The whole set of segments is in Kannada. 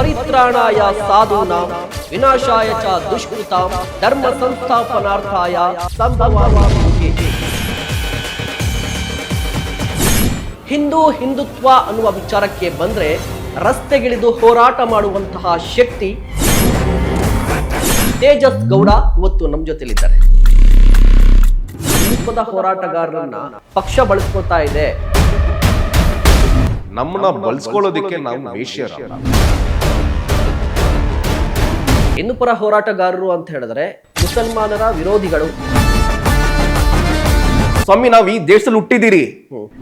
ಪರಿತ್ರಾಣಾಯ ಸಾಧೂನಾಂ, ವಿನಾಶಾಯ ಚ ದುಷ್ಕೃತಾಂ, ಧರ್ಮ ಸಂಸ್ಥಾಪನಾರ್ಥಾಯ ಸಂಭವಾಮಿ. ಹಿಂದೂ ಹಿಂದುತ್ವ ಅನ್ನುವ ವಿಚಾರಕ್ಕೆ ಬಂದ್ರೆ ರಸ್ತೆಗಿಳಿದು ಹೋರಾಟ ಮಾಡುವಂತಹ ಶಕ್ತಿ ತೇಜಸ್ ಗೌಡ ಇವತ್ತು ನಮ್ಮ ಜೊತೆಲಿದ್ದಾರೆ ಹಿಂದುತ್ವದ ಹೋರಾಟಗಾರರನ್ನ ಪಕ್ಷ ಬಳಸ್ಕೊತಾ ಇದೆ ನಮ್ಮನ್ನ ಬಳಸ್ಕೊಳ್ಳೋದಕ್ಕೆ ನಾವು ವೇಷ್ಯರ ಇನ್ನು ಪರ ಹೋರಾಟಗಾರರು ಅಂತ ಹೇಳಿದ್ರೆ ಮುಸಲ್ಮಾನರ ವಿರೋಧಿಗಳು. ಸ್ವಾಮಿ ನಾವು ಈ ದೇಶದಲ್ಲಿ ಹುಟ್ಟಿದ್ದೀರಿ.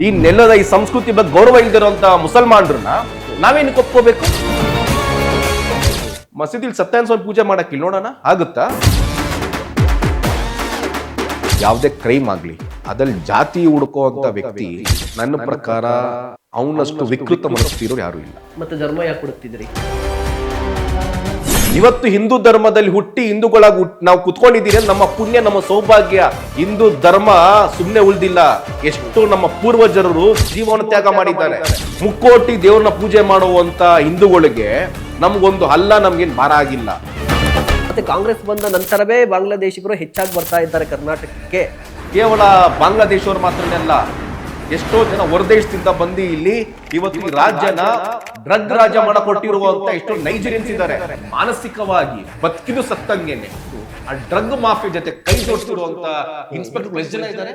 ಈ ನೆಲದ ಈ ಸಂಸ್ಕೃತಿ ಬಗ್ಗೆ ಗೌರವ ಇಲ್ದಿರೋಂತ ಮುಸಲ್ಮಾನರನ್ನ ನಾವೇನು ಒಪ್ಕೋಬೇಕು ಮಸೀದಿಲ್ ಸತ್ಯನ ಸ್ವಾಮಿ ಪೂಜೆ ಮಾಡಕ್ಕೆ ನೋಡೋಣ? ಆಗುತ್ತಾ? ಯಾವುದೇ ಕ್ರೈಮ್ ಆಗಲಿ ಅದ್ರಲ್ಲಿ ಜಾತಿ ಹುಡುಕುವಂತ ವ್ಯಕ್ತಿ ನನ್ನ ಪ್ರಕಾರ ಅವನಷ್ಟು ವಿಕೃತ ಮನಸ್ಸಿರೋರು ಯಾರು ಇಲ್ಲ. ಮತ್ತೆ ಧರ್ಮ ಯಾಕೆ ಹುಡುಕ್ತಿದ್ರಿ ಇವತ್ತು ಹಿಂದೂ ಧರ್ಮದಲ್ಲಿ ಹುಟ್ಟಿ ಹಿಂದೂಗಳಾಗಿ ನಾವು ಕುತ್ಕೊಂಡಿದ್ದೀರಿ ನಮ್ಮ ಪುಣ್ಯ ನಮ್ಮ ಸೌಭಾಗ್ಯ. ಹಿಂದೂ ಧರ್ಮ ಸುಮ್ಮನೆ ಉಳಿದಿಲ್ಲ. ಎಷ್ಟು ನಮ್ಮ ಪೂರ್ವಜರರು ಜೀವನ ತ್ಯಾಗ ಮಾಡಿದ್ದಾರೆ. ಮುಕ್ಕೋಟಿ ದೇವ್ರನ್ನ ಪೂಜೆ ಮಾಡುವಂತ ಹಿಂದೂಗಳಿಗೆ ನಮ್ಗೊಂದು ಹಲ್ಲ ನಮ್ಗೇನು ಭಾರ ಆಗಿಲ್ಲ. ಮತ್ತೆ ಕಾಂಗ್ರೆಸ್ ಬಂದ ನಂತರವೇ ಬಾಂಗ್ಲಾದೇಶಿಗರು ಹೆಚ್ಚಾಗಿ ಬರ್ತಾ ಇದ್ದಾರೆ ಕರ್ನಾಟಕಕ್ಕೆ. ಕೇವಲ ಬಾಂಗ್ಲಾದೇಶವರು ಮಾತ್ರನೇ ಅಲ್ಲ ಎಷ್ಟೋ ಜನ ಹೊರದೇಶದಿಂದ ಬಂದು ಇಲ್ಲಿ ಇವತ್ತು ಈ ರಾಜ್ಯನ ಡ್ರಗ್ ರಾಜ್ಯ ಮಾಡಿಕೊಟ್ಟಿರುವಂತ ಎಷ್ಟೋ ನೈಜೀರಿಯನ್ಸ್ ಇದ್ದಾರೆ. ಮಾನಸಿಕವಾಗಿ ಬದುಕಿದು ಸತ್ತಂಗೇನೆ. ಆ ಡ್ರಗ್ ಮಾಫಿಯಾ ಜೊತೆ ಕೈ ಜೋಡಿಸಿರುವಂತ ಇನ್ಸ್ಪೆಕ್ಟರ್ ಎಷ್ಟು ಜನ ಇದ್ದಾರೆ.